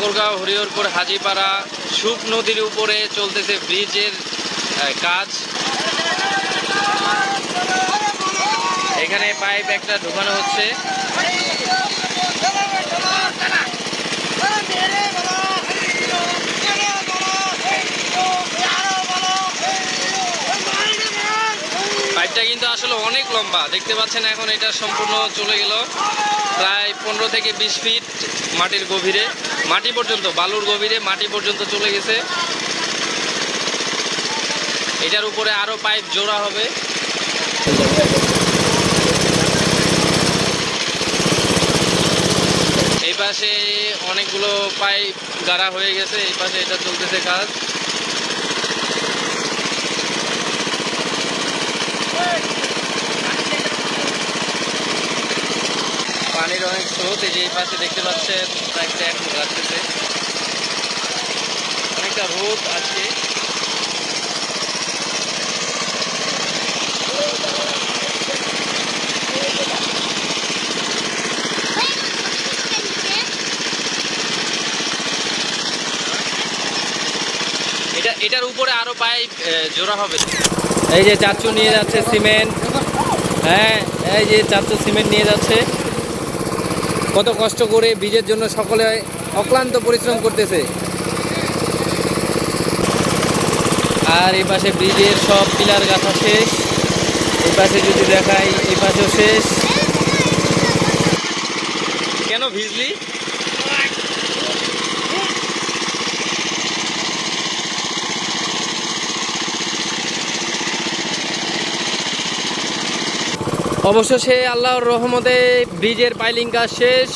ঠাকুরগাঁও হরিহরপুর, হাজিপাড়া সুখ নদীর উপরে চলতেছে ব্রিজের কাজ। এখানে পাইপ একটা ঢুকানো হচ্ছে। পাইপটা কিন্তু আসলে অনেক লম্বা। দেখতে পাচ্ছেন এখন এটা সম্পূর্ণ চলে গেল। পনেরো থেকে বিশ ফিট মাটির গভীরে। মাটি পর্যন্ত, বালুর গভীরে মাটি পর্যন্ত চলে গেছে। এটার উপরে আরও পাইপ জোড়া হবে। এই পাশে অনেকগুলো পাইপ গাড়া হয়ে গেছে, এই পাশে এটা চলতেছে কাজ। পানির অনেক স্রোত এই যে এই পাশে দেখতে পাচ্ছেন রাখতেছে অনেকটা রোদ আজকে। এটা, এটার উপরে আরও পাইপ জোড়া হবে। এই যে চাচু নিয়ে যাচ্ছে সিমেন্ট। হ্যাঁ এই যে চাচু সিমেন্ট নিয়ে যাচ্ছে। কত কষ্ট করে বীজের জন্য সকলে অক্লান্ত পরিশ্রম করতেছে। আর এই পাশে ব্রিজের সব পিলার গাথা শেষ এই পাশে যদি দেখাই, এই পাশেও শেষ। কেন ভিজলি? অবশেষে আল্লাহর রহমতে ব্রিজের পাইলিং কাজ শেষ।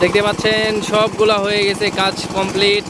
দেখতে পাচ্ছেন সবগুলা হয়ে গেছে কাজ কমপ্লিট।